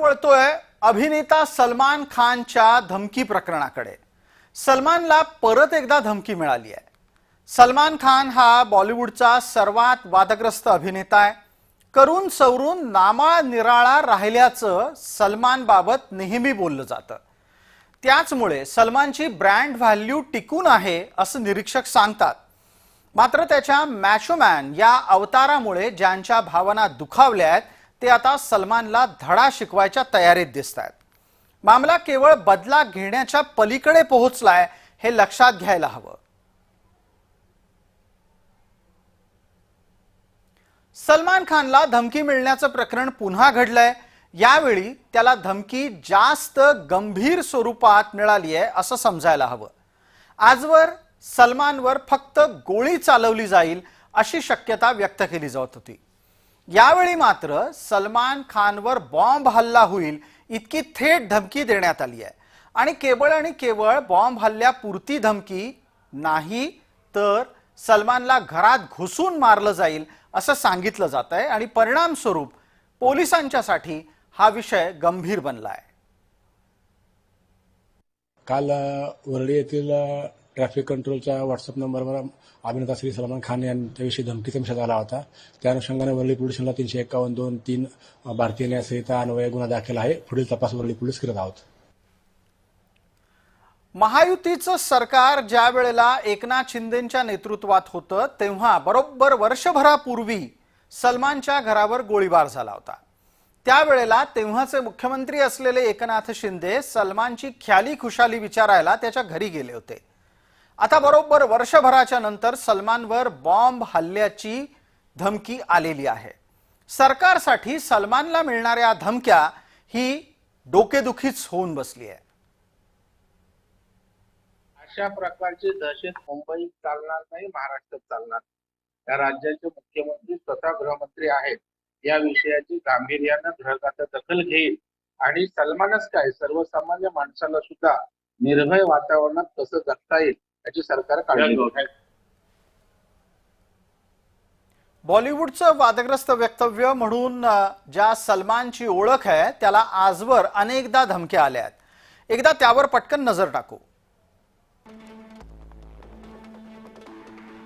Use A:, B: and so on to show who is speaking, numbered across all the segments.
A: वळतोय अभिनेता सलमान खानच्या धमकी प्रकरणाकडे. सलमानला परत एकदा धमकी मिळाली आहे. सलमान खान हा बॉलिवूडचा सर्वात वादग्रस्त अभिनेता आहे. करून सवरून नामाळ निराळा राहिल्याचं सलमान बाबत नेहमी बोललं जातं. त्याचमुळे सलमानची ब्रँड व्हॅल्यू टिकून आहे असं निरीक्षक सांगतात. मात्र त्याच्या मॅचोमॅन या अवतारामुळे ज्यांच्या भावना दुखावल्या आहेत ते आता सलमानला धडा शिकवायच्या तयारीत दिसत आहेत मामला केवळ बदला घेण्याच्या पलीकडे पोहोचलाय हे लक्षात घ्यायला हवं. सलमान खानला धमकी मिळण्याचं प्रकरण पुन्हा घडलंय. यावेळी त्याला धमकी जास्त गंभीर स्वरूपात मिळाली आहे असं समजायला हवं. आजवर सलमानवर फक्त गोळी चालवली जाईल अशी शक्यता व्यक्त केली जात होती. यावेळी मात्र सलमान खानवर बॉम्ब हल्ला होईल इतकी थेट धमकी देण्यात आली आहे. आणि केवळ आणि केवळ बॉम्ब हल्ल्यापुरती धमकी नाही तर सलमानला घरात घुसून मारलं जाईल असं सांगितलं जात आहे. आणि परिणामस्वरूप पोलिसांच्यासाठी हा विषय गंभीर बनला आहे
B: काल वर्डी येथील ट्रॅफिक कंट्रोलच्या व्हॉट्सअप नंबरवर अभिनेता श्री सलमान खान यांच्याविषयी धमकीचा मेसेज आला होता. त्या अनुषंगाने वरळी पोलिसांना तीनशे एकावन्न दोन तीन भारतीय न्यायसंहिता अन्वय गुन्हा दाखल आहे. पुढील तपास वरळी पोलीस करत आहोत.
A: महायुतीचं सरकार ज्या वेळेला एकनाथ शिंदेच्या नेतृत्वात होतं तेव्हा बरोबर वर्षभरापूर्वी सलमानच्या घरावर गोळीबार झाला होता. त्यावेळेला तेव्हाचे मुख्यमंत्री असलेले एकनाथ शिंदे सलमानची ख्याली खुशाली विचारायला त्याच्या घरी गेले होते. आता बरोबर वर्षभराच्या नंतर सलमानवर बॉम्ब हल्ल्याची धमकी आलेली आहे. सरकारसाठी सलमानला मिळणाऱ्या धमक्या ही डोकेदुखीच होऊन बसली आहे.
C: अशा प्रकारची दहशत मुंबईत चालणार नाही महाराष्ट्रात चालणार या राज्याचे मुख्यमंत्री स्वतः गृहमंत्री आहेत. या विषयाची गांभीर्यानं ग्राहकाचा दखल घेईल. आणि सलमानच काय? सर्वसामान्य माणसाला सुद्धा निर्भय वातावरणात कसं जगता येईल? याची सरकार काळजी
A: बॉलिवूडचं वादग्रस्त वक्तव्य म्हणून ज्या सलमानची ओळख आहे त्याला आजवर अनेकदा धमक्या आल्या आहेत. एकदा त्यावर पटकन नजर टाकू.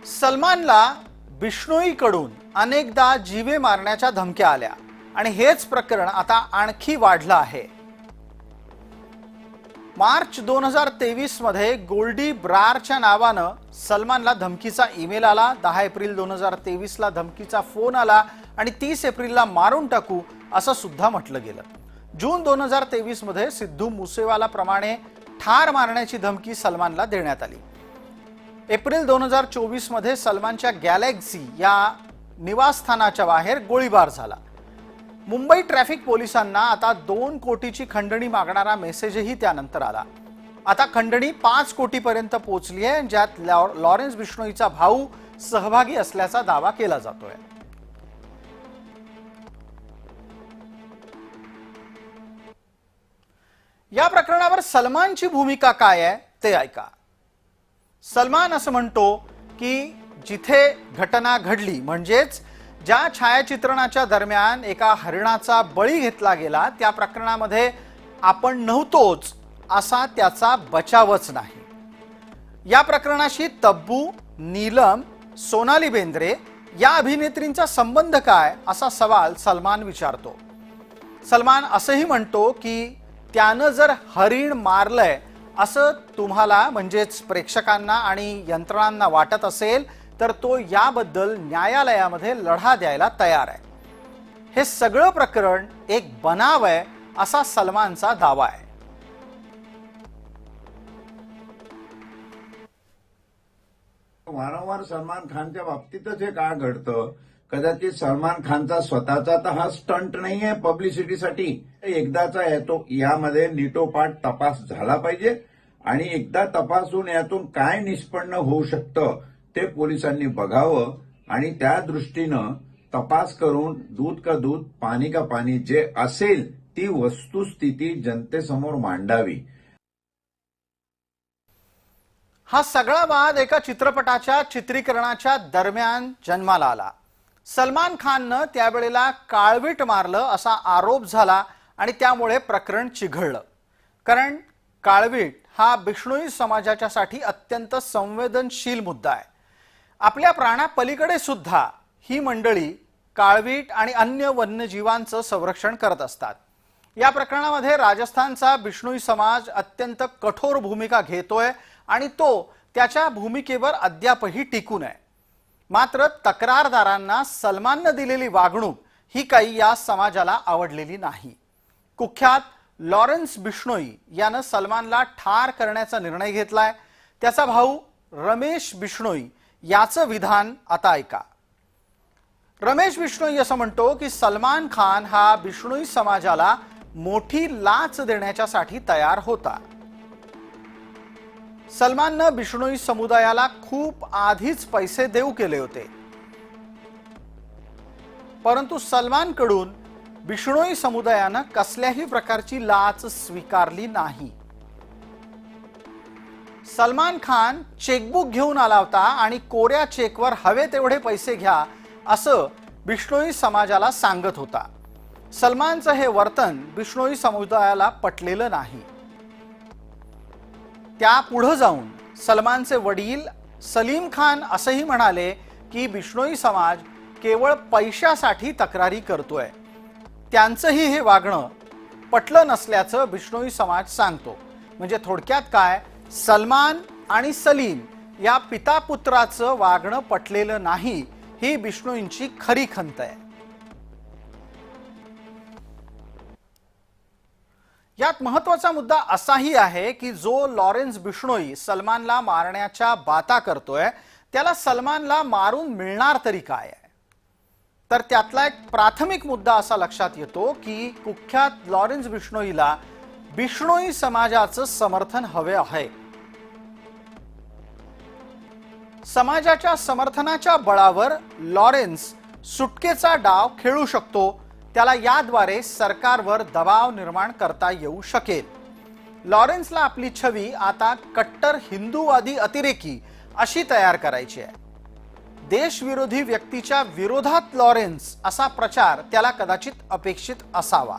A: सलमानला बिष्णोईकडून अनेकदा जीवे मारण्याच्या धमक्या आल्या. आणि हेच प्रकरण आता आणखी वाढलं आहे. मार्च दोन हजार तेवीसमध्ये गोल्डी ब्रारच्या नावानं सलमानला धमकीचा ईमेल आला. दहा एप्रिल दोन हजार तेवीसला धमकीचा फोन आला आणि तीस एप्रिलला मारून टाकू असं सुद्धा म्हटलं गेलं. जून दोन हजार तेवीसमध्ये सिद्धू मुसेवाला प्रमाणे ठार मारण्याची धमकी सलमानला देण्यात आली. एप्रिल दोन हजार चोवीसमध्ये सलमानच्या गॅलेक्सी या निवासस्थानाच्या बाहेर गोळीबार झाला. मुंबई ट्रॅफिक पोलिसांना आता दोन कोटीची खंडणी मागणारा मेसेजही त्यानंतर आला. आता खंडणी पाच कोटीपर्यंत पोहोचली आहे ज्यात लॉ- लॉरेन्स बिश्नोईचा भाऊ सहभागी असल्याचा दावा केला जातोय. या प्रकरणावर सलमानची भूमिका काय आहे ते ऐका. सलमान असं म्हणतो की जिथे घटना घडली म्हणजेच ज्या छायाचित्रणाच्या दरम्यान एका हरिणाचा बळी घेतला गेला त्या प्रकरणामध्ये आपण नव्हतोच असा त्याचा बचावच नाही. या प्रकरणाशी तब्बू नीलम सोनाली बेंद्रे या अभिनेत्रींचा संबंध काय असा सवाल सलमान विचारतो. सलमान असंही म्हणतो की त्यानं जर हरिण मारलंय असं तुम्हाला म्हणजेच प्रेक्षकांना आणि यंत्रणांना वाटत असेल तर तो याबद्दल न्यायालयामध्ये लढा द्यायला तयार आहे. हे सगळं प्रकरण एक बनाव आहे असा सलमानचा दावा आहे.
D: वारंवार सलमान खानच्या बाबतीतच हे का घडतं? कदाचित सलमान खानचा स्वतःचा तर हा स्टंट नाहीये पब्लिसिटीसाठी एकदाचा येतो यामध्ये नीटोपाट तपास झाला पाहिजे. आणि एकदा तपासून यातून काय निष्पन्न होऊ शकतं ते पोलिसांनी बघावं आणि त्या दृष्टीनं तपास करून दूध का दूध पाणी का पाणी जे असेल ती वस्तुस्थिती जनतेसमोर मांडावी.
A: हा सगळा वाद एका चित्रपटाच्या चित्रीकरणाच्या दरम्यान जन्माला आला. सलमान खाननं त्यावेळेला काळवीट मारलं असा आरोप झाला आणि त्यामुळे प्रकरण चिघळलं. कारण काळवीट हा बिष्णोई समाजाच्यासाठी अत्यंत संवेदनशील मुद्दा आहे. आपल्या प्राणापलीकडे सुद्धा ही मंडळी काळवीट आणि अन्य वन्यजीवांचं संरक्षण करत असतात. या प्रकरणामध्ये राजस्थानचा बिष्णोई समाज अत्यंत कठोर भूमिका घेतोय आणि तो त्याच्या भूमिकेवर अद्यापही टिकून आहे. मात्र तक्रारदारांना सलमाननं दिलेली वागणूक ही काही या समाजाला आवडलेली नाही. कुख्यात लॉरेन्स बिष्णोई यानं सलमानला ठार करण्याचा निर्णय घेतलाय. त्याचा भाऊ रमेश बिष्णोई याचं विधान आता ऐका. रमेश बिष्णोई असं म्हणतो की सलमान खान हा बिष्णोई समाजाला मोठी लाच देण्याच्यासाठी तयार होता. सलमाननं बिष्णोई समुदायाला खूप आधीच पैसे देऊ केले होते. परंतु सलमानकडून बिष्णोई समुदायानं कसल्याही प्रकारची लाच स्वीकारली नाही. सलमान खान चेकबुक घेऊन आला होता आणि कोऱ्या चेकवर हवे तेवढे पैसे घ्या असं बिष्णोई समाजाला सांगत होता. सलमानचं हे वर्तन बिष्णोई समुदायाला पटलेलं नाही. त्या पुढं जाऊन सलमानचे वडील सलीम खान असंही म्हणाले की बिष्णोई समाज केवळ पैशासाठी तक्रारी करतोय. त्यांचंही हे वागणं पटलं नसल्याचं बिष्णोई समाज सांगतो. म्हणजे थोडक्यात काय? सलमान आणि सलीम या पिता पुत्राचं वागणं पटलेलं नाही ही बिष्णूंची खरी खंत आहे. यात महत्त्वाचा मुद्दा असाही आहे की जो लॉरेन्स बिष्णोई सलमानला मारण्याच्या बाता करतोय त्याला सलमानला मारून मिळणार तरी काय आहे? तर त्यातला एक प्राथमिक मुद्दा असा लक्षात येतो की कुख्यात लॉरेन्स बिष्णोईला बिष्णोई समाजाचं समर्थन हवे आहे. समाजाच्या समर्थनाच्या बळावर लॉरेन्स सुटकेचा डाव खेळू शकतो. त्याला याद्वारे सरकारवर दबाव निर्माण करता येऊ शकेल. लॉरेन्सला आपली छवी आता कट्टर हिंदूवादी अतिरेकी अशी तयार करायची आहे. देशविरोधी व्यक्तीच्या विरोधात लॉरेन्स असा प्रचार त्याला कदाचित अपेक्षित असावा.